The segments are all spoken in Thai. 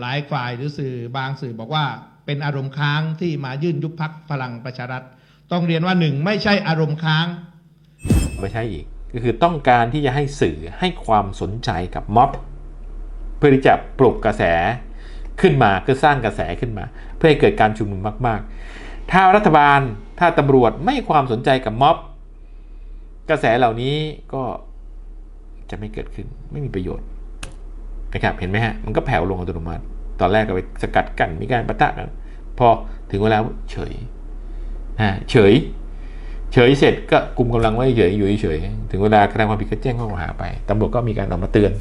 หลายฝ่ายหรือสื่อบางสื่อบอกว่าเป็นอารมณ์ค้างที่มายื่นยุบพักพลังประชารัฐ ต้องเรียนว่าหนึ่งไม่ใช่อารมณ์ค้างไม่ใช่อีก ก็คือต้องการที่จะให้สื่อให้ความสนใจกับม็อบ เพื่อที่จะปลุกกระแสขึ้นมาเพื่อสร้างกระแสขึ้นมา เพื่อให้เกิดการชุมนุมมาก ๆ ถ้ารัฐบาลถ้าตำรวจไม่ความสนใจกับม็อบ กระแสเหล่านี้ก็จะไม่เกิดขึ้นไม่มีประโยชน์ นะครับเห็นไหมฮะมันก็แผ่วลงอัตโนมัติ ตอนแรกก็ไปสกัดกั้นมีการปะทะกันพอถึงเวลาเฉยนะเฉย เฉยเสร็จก็กลุ่มกำลังไว้เฉยอยู่เฉยถึงเวลากระทำความผิดก็แจ้งข้อกล่าวหาไปตำรวจก็มีการออกมาเตือน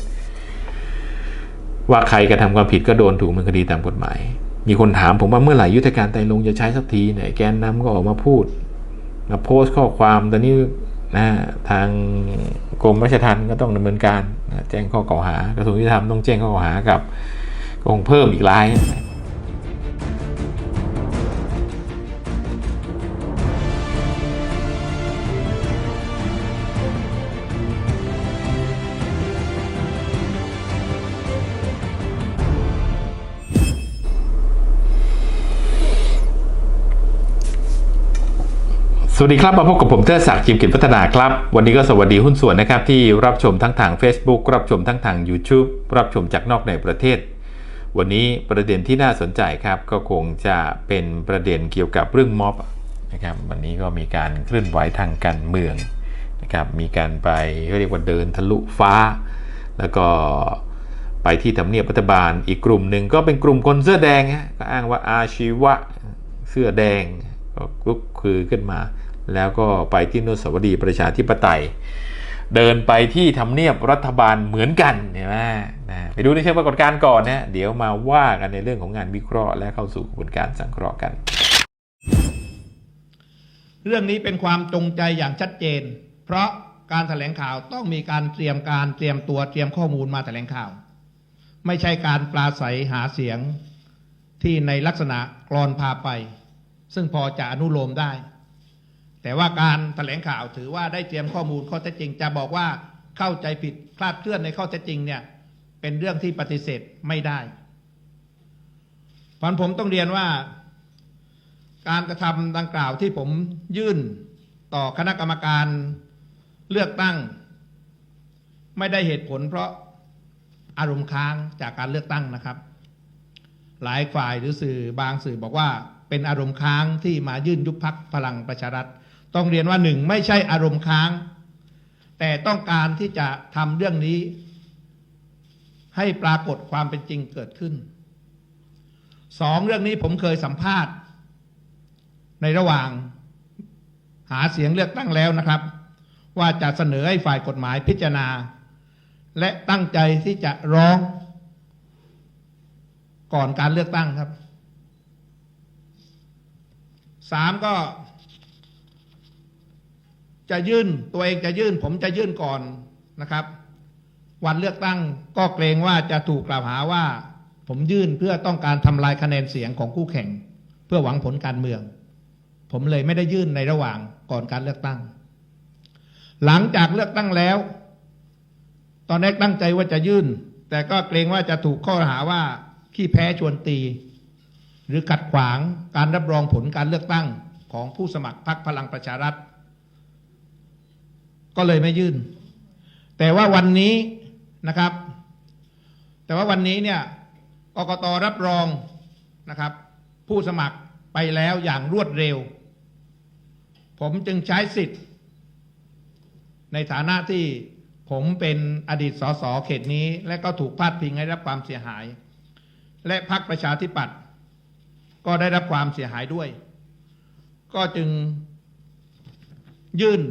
ว่าใครกระทำความผิดก็โดนถูกดำเนินคดีตามกฎหมาย มีคนถามผมว่าเมื่อไหร่ยุทธการไตลงจะใช้สักทีเนี่ยแกนนำก็ออกมาพูดมาโพสต์ข้อความตอนนี้นะทาง กรมราชทัณฑ์ก็ต้องดำเนินการแจ้งข้อกล่าวหากระทรวงยุติธรรมต้องแจ้งข้อกล่าวหากับคงเพิ่มอีกราย สวัสดีครับ มาพบกับผมเทอศักดิ์จิมกิจพัฒนาครับ วันนี้ก็สวัสดีหุ้นส่วนนะครับ ที่รับชมทั้งทาง Facebook รับชมทั้งทาง YouTube รับชมจากนอกในประเทศ วันนี้ประเด็นที่น่าสนใจครับ ก็คงจะเป็นประเด็นเกี่ยวกับเรื่องม็อบนะครับวันนี้ก็มีการเคลื่อนไหวทางการเมืองนะครับมีการไปเขาเรียกว่าเดินทะลุฟ้า แล้วก็ไปที่ทำเนียบรัฐบาลอีกกลุ่มหนึ่งก็เป็นกลุ่มคนเสื้อแดงฮะก็อ้างว่าอาชีวะเสื้อแดงก็ลุกคือขึ้นมา แล้วก็ไปที่นุสาวรีประชาธิปไตย เดินไปที่ทำเนียบรัฐบาลเหมือนกันเห็นไหมนะไปดูในเชิงปรากฏการณ์ก่อนนะเดี๋ยวมาว่ากันในเรื่องของงานวิเคราะห์ และเข้าสู่กระบวนการสังเคราะห์กัน เรื่องนี้เป็นความจงใจอย่างชัดเจน เพราะการแถลงข่าวต้องมีการเตรียมการเตรียมตัวเตรียมข้อมูลมาแถลงข่าว ไม่ใช่การปราศัยหาเสียงที่ในลักษณะกรอนพาไป ซึ่งพอจะอนุโลมได้ แต่ว่าการแถลงข่าวถือว่าได้เตรียมข้อมูลข้อเท็จจริง จะบอกว่าเข้าใจผิดคลาดเคลื่อนในข้อเท็จจริงเนี่ยเป็นเรื่องที่ปฏิเสธไม่ได้เพราะฉะนั้นผมต้องเรียนว่า การกระทำดังกล่าวที่ผมยื่นต่อคณะกรรมการเลือกตั้ง ไม่ได้เหตุผล เพราะอารมณ์ค้างจากการเลือกตั้งนะครับ หลายฝ่ายหรือสื่อบางสื่อบอกว่าเป็นอารมณ์ค้างที่มายื่นยุบพักพลังประชารัฐ ต้องเรียนว่าหนึ่งไม่ใช่อารมณ์ค้าง แต่ต้องการที่จะทำเรื่องนี้ ให้ปรากฏความเป็นจริงเกิดขึ้นสองเรื่องนี้ผมเคยสัมภาษณ์ ในระหว่างหาเสียงเลือกตั้งแล้วนะครับ ว่าจะเสนอให้ฝ่ายกฎหมายพิจารณา และตั้งใจที่จะร้อง ก่อนการเลือกตั้งครับสามก็ จะยื่นตัวเองจะยื่น ผมจะยื่นก่อนนะครับ วันเลือกตั้งก็เกรงว่าจะถูกกล่าวหาว่า ผมยื่นเพื่อต้องการทำลายคะแนนเสียงของคู่แข่ง เพื่อหวังผลการเมือง ผมเลยไม่ได้ยื่นในระหว่างก่อนการเลือกตั้ง หลังจากเลือกตั้งแล้ว ตอนแรกตั้งใจว่าจะยื่น แต่ก็เกรงว่าจะถูกข้อหาว่าขี้แพ้ชวนตี หรือขัดขวางการรับรองผลการเลือกตั้งของผู้สมัครพรรคพลังประชารัฐ ก็เลยไม่ยื่น แต่ว่าวันนี้นะครับ แต่ว่าวันนี้เนี่ยกกตรับรองนะครับ ผู้สมัครไปแล้วอย่างรวดเร็ว ผมจึงใช้สิทธิ์ ในฐานะที่ผมเป็นอดีตสสเขตนี้ และก็ถูกพาดพิงให้รับความเสียหาย และพรรคประชาธิปัตย์ก็ได้รับความเสียหายด้วย ก็จึงยื่น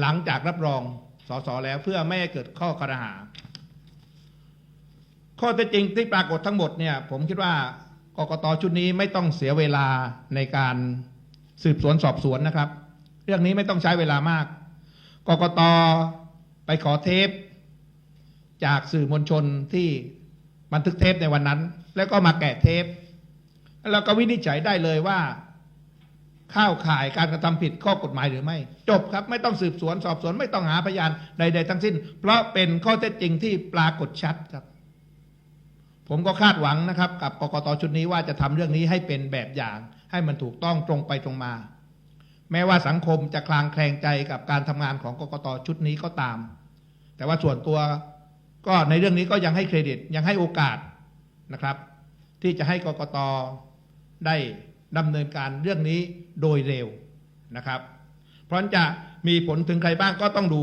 หลังจากรับรองสสแล้วเพื่อไม่ให้เกิดข้อกรหา ข้อเท็จจริงที่ปรากฏทั้งหมดเนี่ยผมคิดว่ากกตชุดนี้ไม่ต้องเสียเวลาในการสืบสวนสอบสวนนะครับ เรื่องนี้ไม่ต้องใช้เวลามากกกตไปขอเทป จากสื่อมวลชนที่บันทึกเทปในวันนั้น แล้วก็มาแกะเทป แล้วก็วินิจฉัยได้เลยว่า เข้าข่ายการกระทำผิดข้อกฎหมายหรือไม่ จบครับไม่ต้องสืบสวนสอบสวนไม่ต้องหาพยานใด ๆ ทั้งสิ้น เพราะเป็นข้อเท็จจริงที่ปรากฏชัดครับ ผมก็คาดหวังนะครับ กับกกตชุดนี้ว่าจะทำเรื่องนี้ให้เป็นแบบอย่าง ให้มันถูกต้องตรงไปตรงมา แม้ว่าสังคมจะคลางแคลงใจกับการทำงานของกกตชุดนี้ก็ตาม แต่ว่าส่วนตัวก็ในเรื่องนี้ก็ยังให้เครดิตยังให้โอกาสนะครับ ที่จะให้กกตได้ ดำเนินการเรื่องนี้โดยเร็วนะครับ เพราะนั้นจะมีผลถึงใครบ้างก็ต้องดู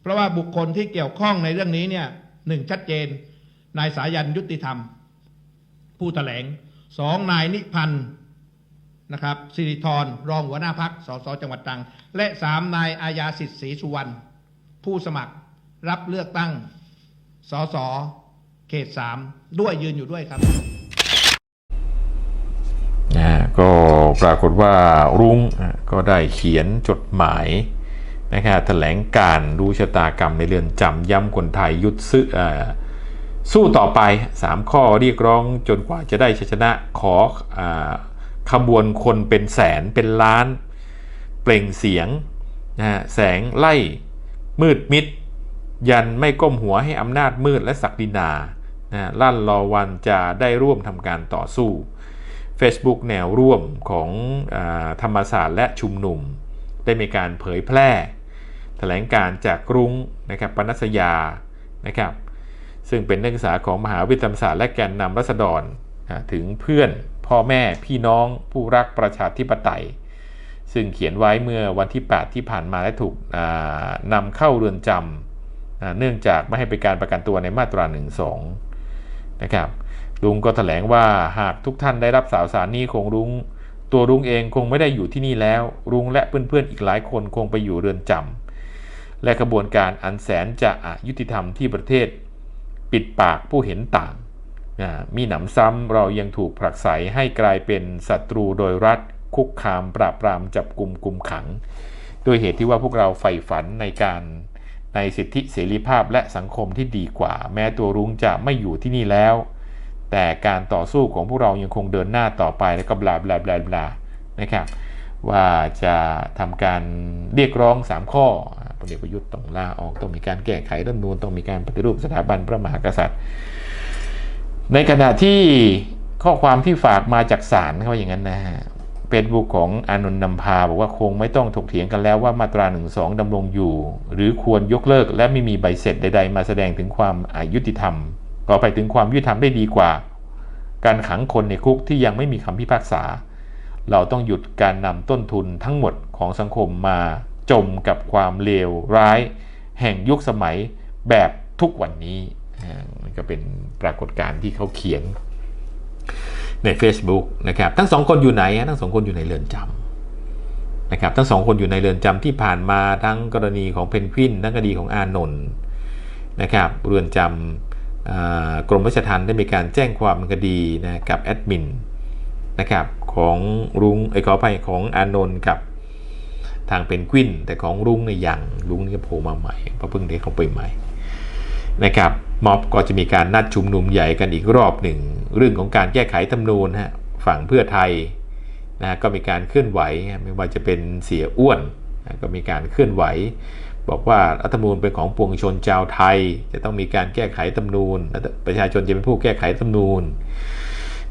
เพราะว่าบุคคลที่เกี่ยวข้องในเรื่องนี้เนี่ยหนึ่งชัดเจน นายสายันยุติธรรม ผู้แถลงสองนายนิพันธ์นะครับสิริธรรองหัวหน้าพักสสจังหวัดตรัง และสามนายอาญาสิทธิ์ศรีสุวรรณผู้สมัครรับเลือกตั้งสสเขตสามด้วยยืนอยู่ด้วยครับ นะฮะก็ ปรากฏว่ารุ้งก็ได้เขียนจดหมายนะครับแถลงการรู้ชะตากรรมในเรือนจำย้ำคนไทยยุดซื้ออสู้ต่อไป 3 ข้อเรียกร้องจนกว่าจะได้ชัยชนะขออขบวนคนเป็นแสนเป็นล้าน เปล่งเสียงนะฮะแสงไล่มืดมิด ยันไม่ก้มหัวให้อำนาจมืดและศักดินานะลั่นรอวันจะได้ร่วมทำการต่อสู้ Facebook แนวร่วมของอธรรมศาสตร์และชุมนุม ได้มีการเผยแพร่แถลงการจากกรุงนะครับปนัสยานะครับซึ่งเป็นนักศึกษาของมหาวิทยาลัยธรรมศาสตร์และแกนนำรัษฎรถึงเพื่อนพ่อแม่พี่น้องผู้รักประชาธิปไตย ซึ่งเขียนไว้เมื่อวันที่ 8 ที่ผ่านมาและถูกนำเข้าเรือนจำเนื่องจากไม่ให้ไปการประกันตัวในมาตรา1นะครับ ลุงก็แถลงว่าหากทุกท่านได้รับสาวสารนี้คงรุง้ง ตัวรุ้งเองคงไม่ได้อยู่ที่นี่แล้ว รุ้งและเพื่อนๆอีกหลายคนคงไปอยู่เรือนจำและกระบวนการอันแสนจะอยุติธรรมที่ประเทศ ปิดปากผู้เห็นต่าง มีหนำซ้ำเรายังถูกผลักไสให้กลายเป็นศัตรูโดยรัฐ คุกคามปราบปรามจับกลุ่มกลุ่มขังด้วยเหตุที่ว่าพวกเราใฝ่ฝันในการในสิทธิเสรีภาพและสังคมที่ดีกว่า แม้ตัวรุ้งจะไม่อยู่ที่นี่แล้ว แต่การต่อสู้ของพวกเรายังคงเดินหน้าต่อไปแล้วก็บลาบลาบลาบลานะครับว่าจะทำการเรียกร้อง 3 ข้อพลเอกประยุทธ์ต้องลาออกต้องมีการแก้ไขรัฐมนูญต้องมีการปฏิรูปสถาบันพระมหากษัตริย์ ในขณะที่ข้อความที่ฝากมาจากศาลเขาอย่างนั้นนะฮะเฟซบุ๊กของอานนท์นำพา บอกว่าคงไม่ต้องถกเถียงกันแล้วว่ามาตรา1นึดำรงอยู่ หรือควรยกเลิกและไม่มีใบเสร็จใด ๆ มาแสดงถึงความอายุติธรรม ก็ไปถึงความยุติธรรมได้ดีกว่า การขังคนในคุกที่ยังไม่มีคำพิพากษา เราต้องหยุดการนำต้นทุนทั้งหมดของสังคมมาจมกับความเลวร้าย แห่งยุคสมัยแบบทุกวันนี้มันก็เป็นปรากฏการณ์ที่เขาเขียนใน Facebook นะครับ ทั้งสองคนอยู่ไหนทั้งสองคนอยู่ในเรือนจำนะครับ ทั้งสองคนอยู่ในเรือนจำที่ผ่านมาทั้งกรณีของเพนกวินทั้งคดีของอานนท์นะครับ เรือนจำ กรมราชทัณฑ์ได้มีการแจ้งความคดีนะกับแอดมินนะครับของรุ้งไอ้ขออภัยของอานนท์กับทางเพนกวินแต่ของรุ้งในยยังรุ้งนี่ก็โผล่มาใหม่เพราะเพิ่งได้เข้าไปใหม่นะครับม็อบก็จะมีการนัดชุมนุมใหญ่กันอีกรอบหนึ่ง เรื่องของการแก้ไขธรรมนูญฮะฝั่งเพื่อไทยนะก็มีการเคลื่อนไหว ไม่ว่าจะเป็นเสียอ้วนนะก็มีการเคลื่อนไหว บอกว่ารัฐธรรมนูญเป็นของปวงชนชาวไทย จะต้องมีการแก้ไขธรรมนูญแลประชาชนจะเป็นผู้แก้ไขธรรมนูญ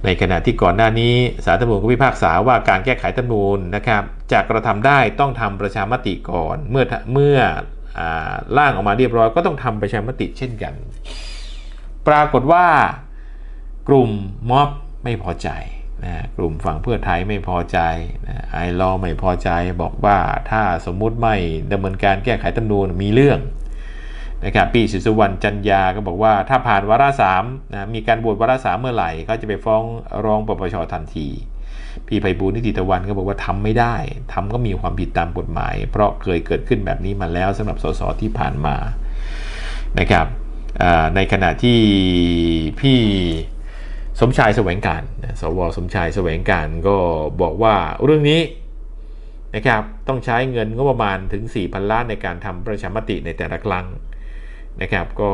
ในขณะที่ก่อนหน้านี้สารรัฐธรรมนูญก็พิพากษาว่าการแก้ไขรัฐธรรมนูญนะครับจะกระทำได้ต้องทำประชามติก่อน เมื่อเมื่ออ่าร่างออกมาเรียบร้อยก็ต้องทำประชามติเช่นกัน ปรากฏว่ากลุ่มม็อบไม่พอใจ นะกลุ่มฝั่งเพื่อไทยไม่พอใจนะไอรอไม่พอใจบอกว่าถ้าสมมุติไม่ดำเนินการแก้ไขรัฐธรรมนูญมีเรื่องนะครับปีศิสุวรรณจันยาก็บอกว่าถ้าผ่านวาระสามนะมีการบวชวาระสามเมื่อไหร่เขาจะไปฟ้องร้องปปชทันที พี่ไพบูลนิติตะวันก็บอกว่าทำไม่ได้ทำก็มีความผิดตามกฎหมาย เพราะเคยเกิดขึ้นแบบนี้มาแล้วสำหรับสสที่ผ่านมานะครับในขณะที่พี่ สมชายแสวงการสวสมชายแสวงการก็บอกว่าเรื่องนี้นะครับต้องใช้เงินงบประมาณถึง 4,000 ล้านในการทำประชามติในแต่ละครั้งนะครับก็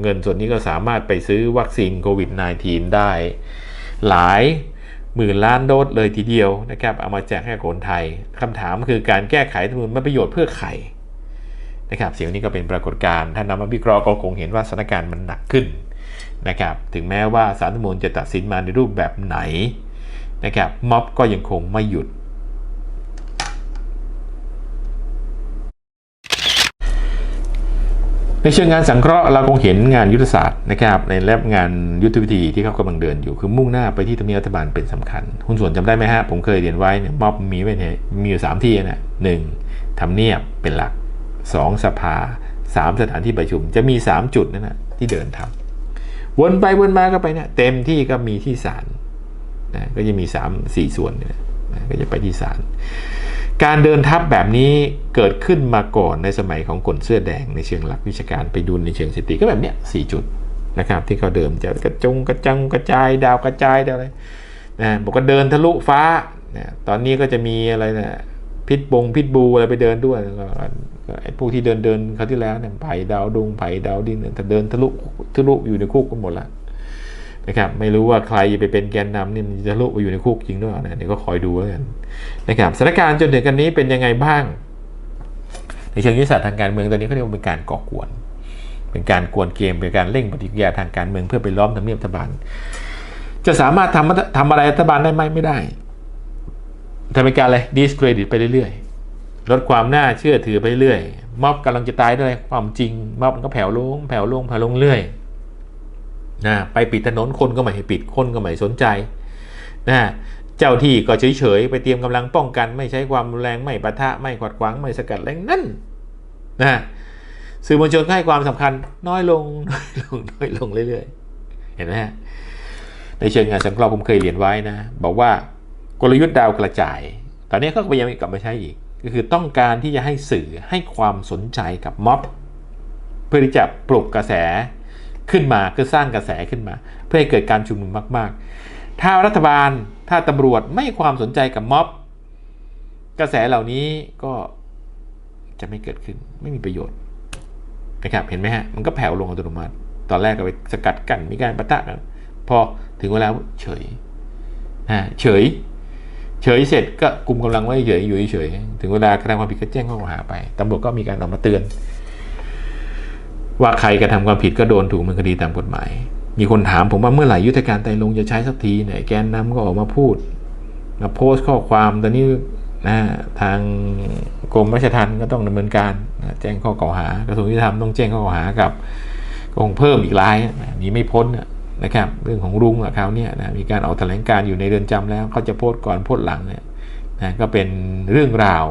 เงินส่วนนี้ก็สามารถไปซื้อวัคซีนโควิด -19 ได้หลายหมื่นล้านโดสเลยทีเดียวนะครับเอามาแจกให้คนไทยคำถามคือการแก้ไขรัฐธรรมนูญมันประโยชน์เพื่อใครนะครับเสียงนี้ก็เป็นปรากฏการณ์ถ้านำมาวิเคราะห์ก็คงเห็นว่าสถานการณ์มันหนักขึ้น นะครับถึงแม้ว่าสารรัฐมนูญจะตัดสินมาในรูปแบบไหนนะครับม็อบก็ยังคงไม่หยุด ในเชิงงานสังเคราะห์เราคงเห็นงานยุทธศาสตร์นะครับในแลบงานยุทธวิธีที่เขากำลังเดินอยู่คือมุ่งหน้าไปที่ทำเนียบรัฐบาลเป็นสำคัญหุ้นส่วนจำได้ไหมฮะ ผมเคยเรียนไว้เนี่ยม็อบมีไว้เนี่ยมีอยู่สามที่นะหนึ่งทำเนียบเป็นหลักสองสภาสามสถานที่ประชุมจะมีสามจุดนั่นนะที่เดินทำ วนไปวนมาก็ไปเนี่ยเต็มที่ก็มีที่ศาลนะก็จะมีสามสี่ส่วนเนี่ยนะก็จะไปที่ศาลการเดินทัพแบบนี้เกิดขึ้นมาก่อนในสมัยของกลเสื้อแดงในเชิงหลักวิชาการไปดูในเชิงสถิติก็แบบเนี้ยสี่จุดนะครับ ที่เขาเดิมจะกระจงกระจังกระจายดาวกระจายดาวอะไรนะบอกว่าเดินทะลุฟ้านะตอนนี้ก็จะมีอะไรนะ พิษบงพิษบูอะไรไปเดินด้วยไอ้พวกที่เดินเดินเขาวที่แล้วเนี่ยไผ่ดาวดงไผ่ดาวดินเนี่ยแต่เดินทะลุทะลุอยู่ในคุกกันหมดละนะครับไม่รู้ว่าใครไปเป็นแกนนำนี่มันจะทะลุไปอยู่ในคุกจริงด้วยนะเดี๋ยวก็คอยดูแล้วกันนะครับสถานการณ์จนถึงกันนี้เป็นยังไงบ้าง ในเชิงยุทธศาสตร์ทางการเมืองตอนนี้เขาเรียกว่าเป็นการก่อกวน เป็นการกวนเกมเป็นการเร่งปฏิกิริยาทางการเมืองเพื่อไปล้อมทำเนียบรัฐบาล จะสามารถทำทำอะไรรัฐบาลได้ไหมไม่ได้ ทำเป็นการอะไรดิสเครดิตไปเรื่อยๆลดความน่าเชื่อถือไปเรื่อยม็อบกำลังจะตายด้วยความจริงม็อบมันก็แผ่วลงแผ่วลงแผ่วลงเรื่อยนะไปปิดถนนคนก็ไม่ให้ปิดคนก็ไม่สนใจนะเจ้าที่ก็เฉยๆไปเตรียมกำลังป้องกัน ไม่ใช้ความรุนแรงไม่ปะทะไม่ขวัดขวางไม่สกัดแรงนั่นนะสื่อมวลชนให้ความสำคัญน้อยลงน้อยลงน้อยลงเรื่อยๆ เห็นไหมฮะในเชิงงานสังเคราะห์ผมเคยเรียนไว้นะ บอกว่า กลยุทธ์ดาวกระจาย ตอนนี้ก็พยายามกลับมาใช้อีก ก็คือต้องการที่จะให้สื่อให้ความสนใจกับม็อบเพื่อที่จะปลุกกระแสขึ้นมาคือสร้างกระแสขึ้นมา เพื่อให้เกิดการชุมนุมมาก ๆ ถ้ารัฐบาลถ้าตำรวจไม่ความสนใจกับม็อบ กระแสเหล่านี้ก็จะไม่เกิดขึ้นไม่มีประโยชน์นะครับเห็นไหมฮะมันก็แผ่วลงอัตโนมัติ ตอนแรกก็ไปสกัดกั้นมีการปะทะกันพอถึงเวลาเฉยนะเฉย เฉยเสร็จก็กลุ่มกำลังไว้เฉยอยู่เฉยถึงเวลากระทำความผิดก็แจ้งข้อกล่าวหาไปตำรวจก็มีการออกมาเตือน ว่าใครกระทำความผิดก็โดนถูกดำเนินคดีตามกฎหมาย มีคนถามผมว่าเมื่อไหร่ยุทธการไตลงจะใช้สักทีเนี่ยแกนนำก็ออกมาพูดมาโพสต์ข้อความตอนนี้นะทางกรมราชทัณฑ์ก็ต้องดำเนินการแจ้งข้อกล่าวหากระทรวงยุติธรรมต้องแจ้งข้อกล่าวหากับก็คงเพิ่มอีกรายนะหนีไม่พ้น นะครับเรื่องของรุ้งอะเขาวเนี่ยนะมีการออกแถลงการอยู่ในเรือนจำแล้วเขาจะโพสต์ก่อนโพสต์หลังเนี่ยนะก็เป็นเรื่องราว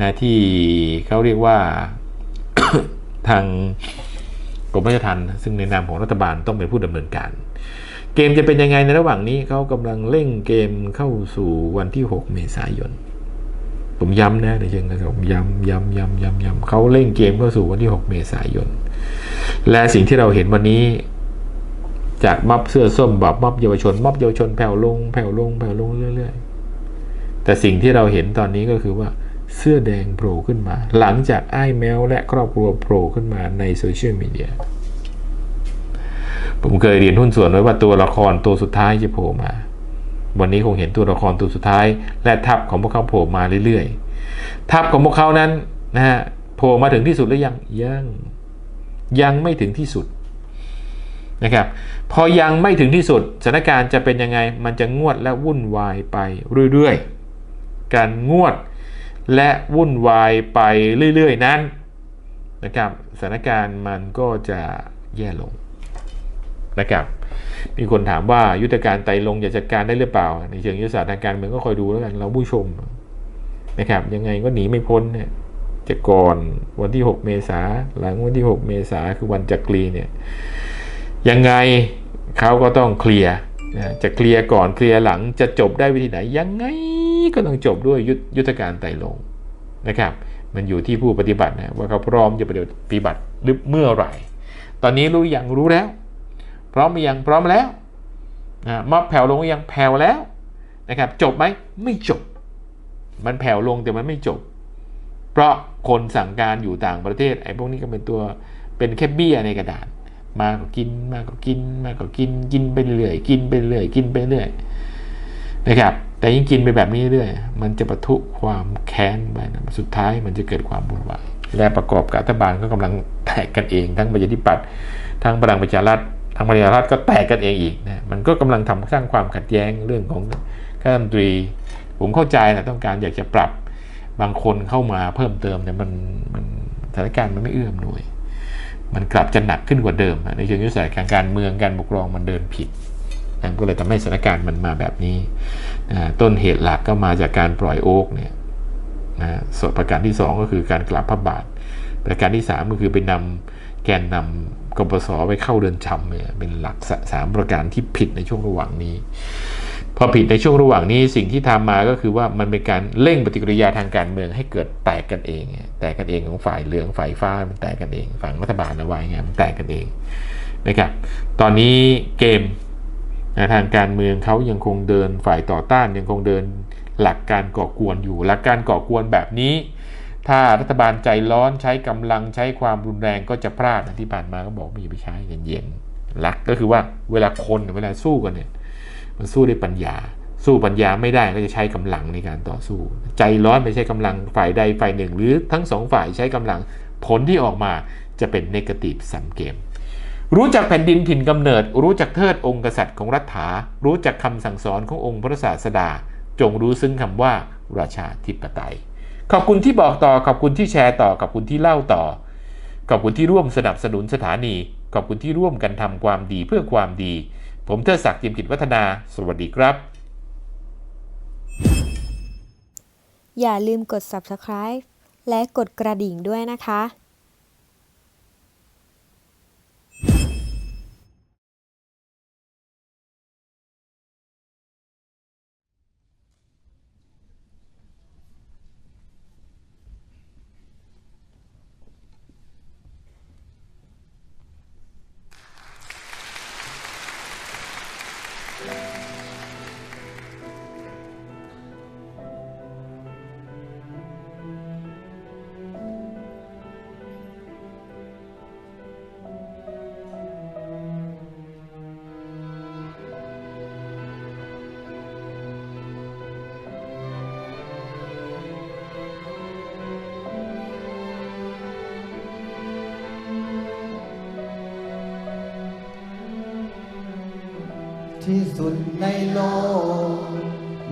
นะที่เขาเรียกว่าทางกรมราชทัณฑ์ซึ่งในนามของรัฐบาลต้องเป็นผู้ดำเนินการ เกมจะเป็นยังไงในระหว่างนี้เขากำลังเร่งเกมเข้าสู่วันที่ 6 เมษายน ผมย้ำนะในเชิงการผมย้ำย้ำย้ำย้ำย้ำเขาเร่งเกมเข้าสู่วันที่ 6 เมษายน และสิ่งที่เราเห็นวันนี้ จากม็อบเสื้อส้มแบบม็อบเยาวชนม็อบเยาวชนแผ่วลงแผ่วลงแผ่วลงเรื่อยๆ แต่สิ่งที่เราเห็นตอนนี้ก็คือว่าเสื้อแดงโผล่ขึ้นมา หลังจากไอ้แมวและครอบครัวโผล่ขึ้นมาในโซเชียลมีเดียผมเคยเรียนหุ้นส่วนไว้ว่าตัวละครตัวสุดท้ายจะโผล่มา วันนี้คงเห็นตัวละครตัวสุดท้าย และทัพของพวกเขาโผล่มาเรื่อยๆ ทัพของพวกเขานั้นนะฮะโผล่มาถึงที่สุดหรือยังยังยังไม่ถึงที่สุด นะครับพอยังไม่ถึงที่สุดสถานการณ์จะเป็นยังไงมันจะงวดและวุ่นวายไปเรื่อยๆ การงวดและวุ่นวายไปเรื่อยๆ นั้นนะครับสถานการณ์มันก็จะแย่ลงนะครับมีคนถามว่ายุทธการไตลงจะจัดการได้หรือเปล่า ในเชิงยุทธศาสตร์ทางการเมืองก็คอยดูแล้วกันเราผู้ชมนะครับยังไงก็หนีไม่พ้นเนี่ยจะก่อนวันที่ 6 เมษาหลังวันที่ 6 เมษาคือวันจักรีเนี่ย ยังไงเขาก็ต้องเคลียร์จะเคลียร์ก่อนเคลียร์หลังจะจบได้วิธีไหน ยังไงก็ต้องจบด้วยยุทธยุทธการไตรลงนะครับ มันอยู่ที่ผู้ปฏิบัตินะว่าเขาพร้อมจะปฏิบัติหรือเมื่อไหร่ ตอนนี้รู้อยังรู้แล้ว พร้อมอยังพร้อมแล้วนะม็อบแผ่วลงยังแผ่วแล้วนะครับ จบไหมไม่จบ มันแผ่วลงแต่มันไม่จบ เพราะคนสั่งการอยู่ต่างประเทศไอ้พวกนี้ก็เป็นตัวเป็นแค่เบี้ยในกระดาษ มาก็กินมาก็กินมาก็กินกินไปเรื่อยกินไปเรื่อยกินไปเรื่อยนะครับ แต่ยิ่งกินไปแบบนี้เรื่อยมันจะปะทุความแค้นไปนะสุดท้ายมันจะเกิดความวุ่นวายและประกอบกับรัฐบาลก็กำลังแตกกันเอง ทั้งประชาธิปัตย์ทั้งพลังประชารัฐทางประชารัฐก็แตกกันเองอีกนะมันก็กำลังทำสร้างความขัดแย้งเรื่องของข้ารัฐมนตรี ผมเข้าใจนะต้องการอยากจะปรับบางคนเข้ามาเพิ่มเติมแต่มันมันสถานการณ์มันไม่เอื้อมหน่วย มันกลับจะหนักขึ้นกว่าเดิม ในเชิงยุทธศาสตร์การการเมืองการปกครองมันเดินผิดนั่นก็เลยทำให้สถานการณ์มันมาแบบนี้ต้นเหตุหลักก็มาจากการปล่อยโอ๊กเนี่ยนะส่วนประการที่ 2 ก็คือการกลับพระบาท ประการที่ 3 ก็คือไปนำแกนนำกบสไปเข้าเดินจำเนี่ยเป็นหลักสามประการที่ผิดในช่วงระหว่างนี้ พอผิดในช่วงระหว่างนี้สิ่งที่ทำมาก็คือว่ามันเป็นการเร่งปฏิกิริยาทางการเมืองให้เกิดแตกกันเอง แตกกันเองของฝ่ายเหลืองฝ่ายฟ้ามันแตกกันเองฝั่งรัฐบาลเอาไว้ไงมันแตกกันเองนะครับตอนนี้เกมทางการเมืองเขายังคงเดินฝ่ายต่อต้านยังคงเดินหลักการก่อกวนอยู่ หลักการก่อกวนแบบนี้ ถ้ารัฐบาลใจร้อนใช้กำลังใช้ความรุนแรงก็จะพลาดนะที่ผ่านมาก็บอกไม่อย่าไปใช้เย็นๆหลักก็คือว่าเวลาคนเวลาสู้กันเนี่ย มันสู้ด้วยปัญญา สู้ปัญญาไม่ได้ก็จะใช้กำลังในการต่อสู้ ใจร้อนไปใช้กำลังฝ่ายใดฝ่ายหนึ่ง หรือทั้งสองฝ่ายใช้กำลังผลที่ออกมาจะเป็นเนกาทีฟสัมเกม รู้จักแผ่นดินถิ่นกำเนิด รู้จักเทิดองค์กษัตริย์ของรัฐา รู้จักคำสั่งสอนขององค์พระศาสดา จงรู้ซึ้งคำว่าราชาธิปไตย ขอบคุณที่บอกต่อ ขอบคุณที่แชร์ต่อ ขอบคุณที่เล่าต่อ ขอบคุณที่ร่วมสนับสนุนสถานี ขอบคุณที่ร่วมกันทำความดีเพื่อความดี ผมเทิดศักดิ์จิมกิจวัฒนา สวัสดีครับ อย่าลืมกด subscribe และกดกระดิ่งด้วยนะคะ ที่สุดในโลก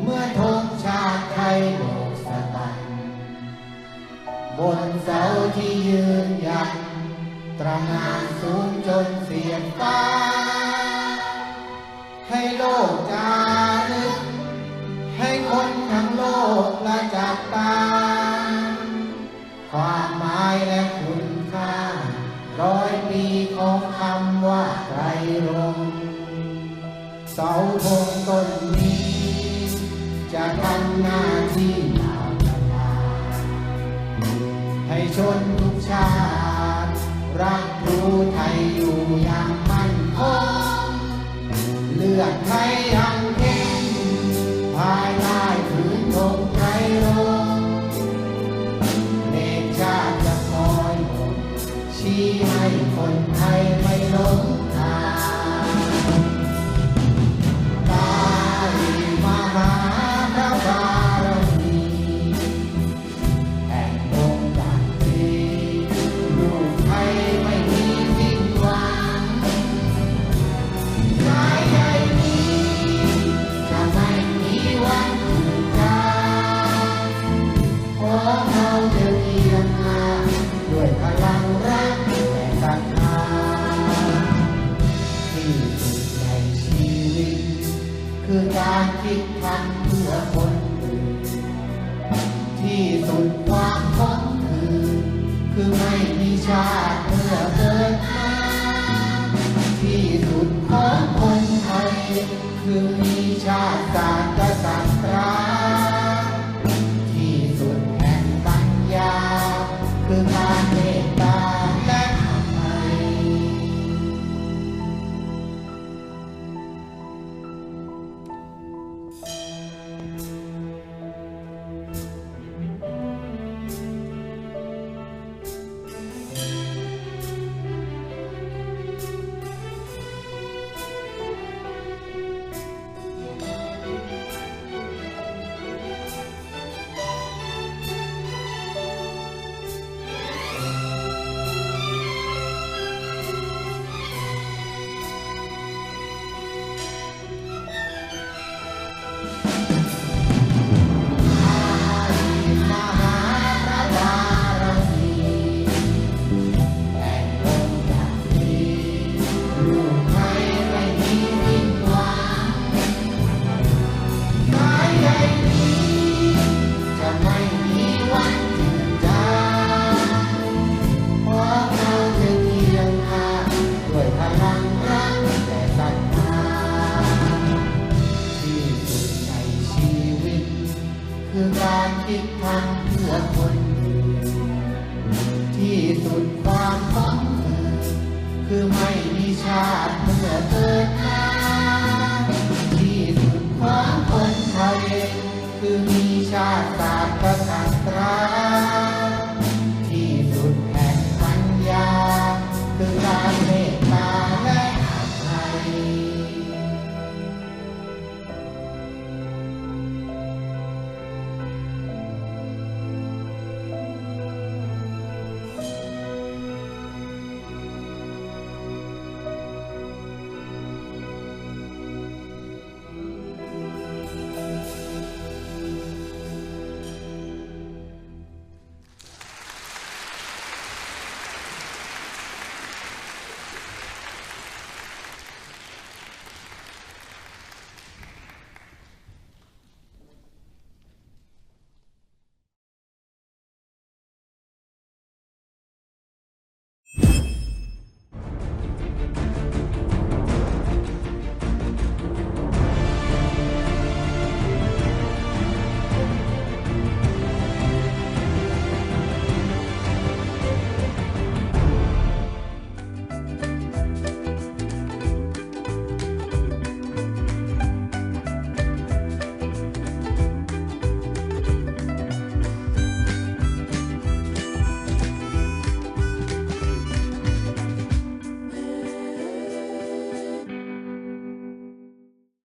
เมื่อธงชาติไทยโบกสะบันบนเสาที่ยืนยันตระหงานสูงจนเสียงฟ้า ต้นนี้จะทำหน้า คิดทำเพื่อคนอื่น ที่สุดความขมคือ คือไม่มีชาติเพื่อเกิดมาที่สุดของคนไทยคือมีชาติ